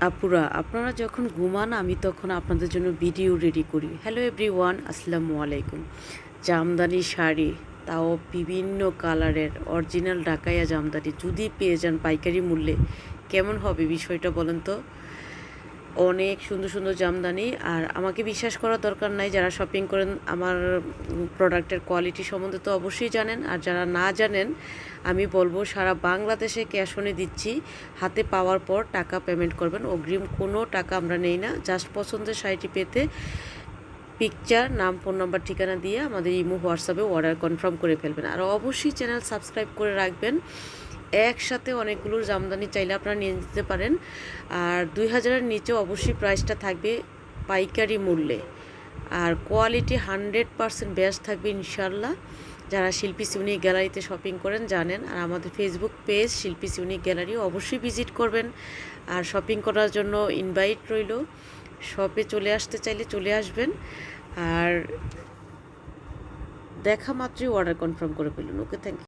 আপুরা, আপনারা যখন ঘুমান, আমি তখন আপনাদের জন্য ভিডিও রেডি করি। হ্যালো এভরি ওয়ান আসসালামু আলাইকুম। জামদানি শাড়ি, তাও বিভিন্ন কালারের অরিজিনাল ঢাকাইয়া জামদানি। যদি পেয়ে যান পাইকারি মূল্যে, কেমন হবে বিষয়টা বলেন তো? অনেক সুন্দর সুন্দর জামদানি, আর আমাকে বিশ্বাস করার দরকার নাই যারা শপিং করেন, আমার প্রোডাক্টের কোয়ালিটি সম্বন্ধে তো অবশ্যই জানেন, আর যারা না জানেন, আমি বলব সারা বাংলাদেশে ক্যাশ অনে দিচ্ছি, হাতে পাওয়ার পর টাকা পেমেন্ট করবেন, অগ্রিম কোনো টাকা আমরা নেই না জাস্ট পছন্দের শাড়িটি পেতে পিকচার নাম ফোন নাম্বার ঠিকানা দিয়ে আমাদের ইমো, হোয়াটসঅ্যাপে অর্ডার কনফার্ম করে ফেলবেন, আর অবশ্যই চ্যানেল সাবস্ক্রাইব করে রাখবেন। একসাথে অনেকগুলোর জামদানি চাইলে আপনারা নিয়ে নিতে পারেন। আর দুই হাজারের নিচে অবশ্যই প্রাইসটা থাকবে পাইকারি মূল্যে। আর কোয়ালিটি হান্ড্রেড পারসেন্ট বেস্ট থাকবে ইনশাল্লাহ যারা শিল্পী সিউনিক গ্যালারিতে শপিং করেন জানেন। আর আমাদের ফেসবুক পেজ শিল্পী সিউনিক গ্যালারি অবশ্যই ভিজিট করবেন। আর শপিং করার জন্য ইনভাইট রইল। শপে চলে আসতে চাইলে চলে আসবেন। আর দেখা মাত্রই অর্ডার কনফার্ম করে ফেলুন। Okay thank you